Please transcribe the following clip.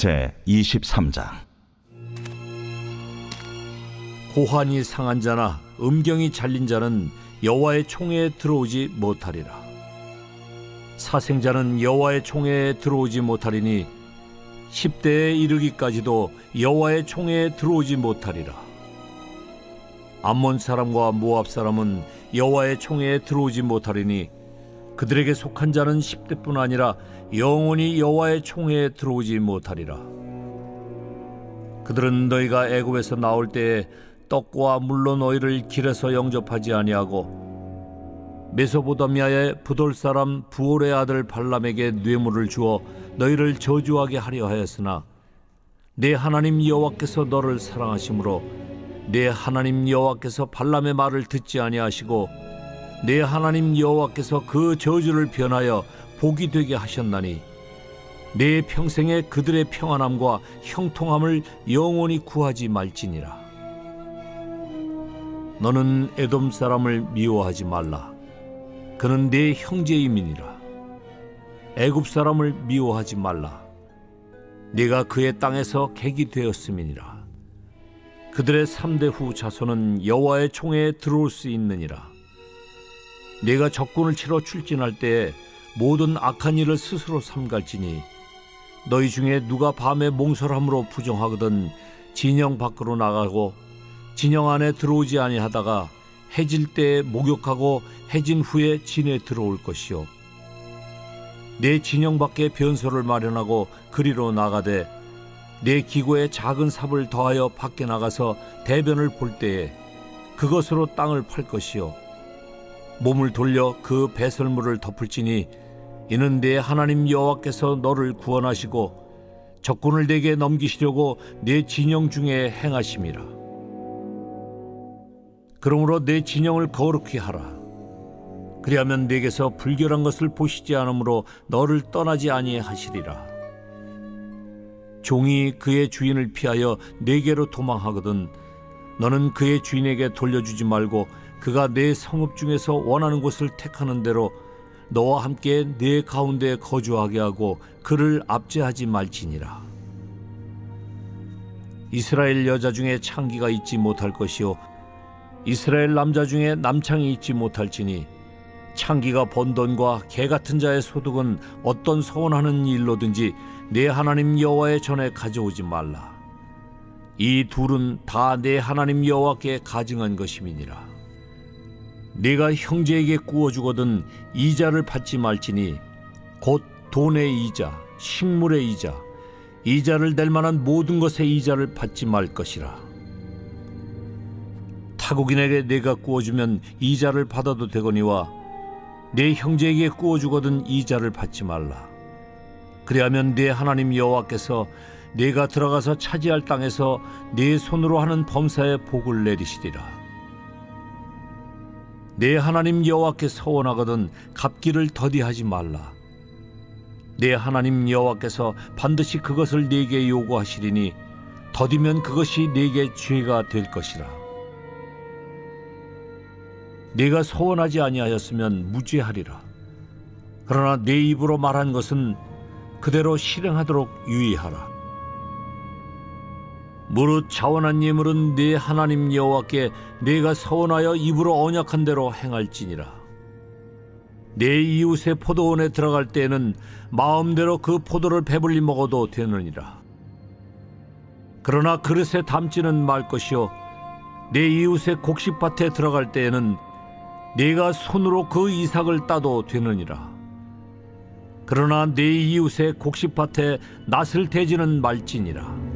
제 23장 고환이 상한 자나 음경이 잘린 자는 여호와의 총회에 들어오지 못하리라. 사생자는 여호와의 총회에 들어오지 못하리니 10대에 이르기까지도 여호와의 총회에 들어오지 못하리라. 암몬 사람과 모압 사람은 여호와의 총회에 들어오지 못하리니 그들에게 속한 자는 10대뿐 아니라 영원히 여호와의 총회에 들어오지 못하리라. 그들은 너희가 애굽에서 나올 때에 떡과 물로 너희를 길에서 영접하지 아니하고 메소보다미아의 부돌 사람 부올의 아들 발람에게 뇌물을 주어 너희를 저주하게 하려 하였으나 내 하나님 여호와께서 너를 사랑하심으로 내 하나님 여호와께서 발람의 말을 듣지 아니하시고 내 하나님 여호와께서 그 저주를 변하여 복이 되게 하셨나니 내 평생에 그들의 평안함과 형통함을 영원히 구하지 말지니라. 너는 에돔 사람을 미워하지 말라. 그는 내 형제임이니라. 애굽 사람을 미워하지 말라. 네가 그의 땅에서 객이 되었음이니라. 그들의 삼대 후 자손은 여호와의 총에 들어올 수 있느니라. 네가 적군을 치러 출진할 때에 모든 악한 일을 스스로 삼갈지니 너희 중에 누가 밤에 몽설함으로 부정하거든 진영 밖으로 나가고 진영 안에 들어오지 아니하다가 해질 때에 목욕하고 해진 후에 진에 들어올 것이요. 내 진영 밖에 변소를 마련하고 그리로 나가되 내 기고에 작은 삽을 더하여 밖에 나가서 대변을 볼 때에 그것으로 땅을 팔 것이요 몸을 돌려 그 배설물을 덮을지니 이는 내 하나님 여호와께서 너를 구원하시고 적군을 내게 넘기시려고 내 진영 중에 행하심이라. 그러므로 내 진영을 거룩히 하라. 그리하면 내게서 불결한 것을 보시지 않으므로 너를 떠나지 아니하시리라. 종이 그의 주인을 피하여 내게로 도망하거든 너는 그의 주인에게 돌려주지 말고 그가 내 성읍 중에서 원하는 곳을 택하는 대로 너와 함께 내 가운데 거주하게 하고 그를 압제하지 말지니라. 이스라엘 여자 중에 창기가 있지 못할 것이요 이스라엘 남자 중에 남창이 있지 못할지니 창기가 번 돈과 개 같은 자의 소득은 어떤 서원하는 일로든지 내 하나님 여호와의 전에 가져오지 말라. 이 둘은 다 내 하나님 여호와께 가증한 것임이니라. 네가 형제에게 구워 주거든 이자를 받지 말지니 곧 돈의 이자, 식물의 이자, 이자를 낼 만한 모든 것의 이자를 받지 말 것이라. 타국인에게 내가 구워주면 이자를 받아도 되거니와 내 형제에게 구워주거든 이자를 받지 말라. 그리하면 내 하나님 여호와께서 내가 들어가서 차지할 땅에서 내 손으로 하는 범사에 복을 내리시리라. 내 하나님 여호와께 서원하거든 갚기를 더디하지 말라. 내 하나님 여호와께서 반드시 그것을 네게 요구하시리니 더디면 그것이 네게 죄가 될 것이라. 네가 서원하지 아니하였으면 무죄하리라. 그러나 내 입으로 말한 것은 그대로 실행하도록 유의하라. 무릇 자원한 예물은 네 하나님 여호와께 네가 서원하여 입으로 언약한 대로 행할지니라. 내 이웃의 포도원에 들어갈 때에는 마음대로 그 포도를 배불리 먹어도 되느니라. 그러나 그릇에 담지는 말 것이요 내 이웃의 곡식밭에 들어갈 때에는 네가 손으로 그 이삭을 따도 되느니라. 그러나 내 이웃의 곡식밭에 낫을 대지는 말지니라.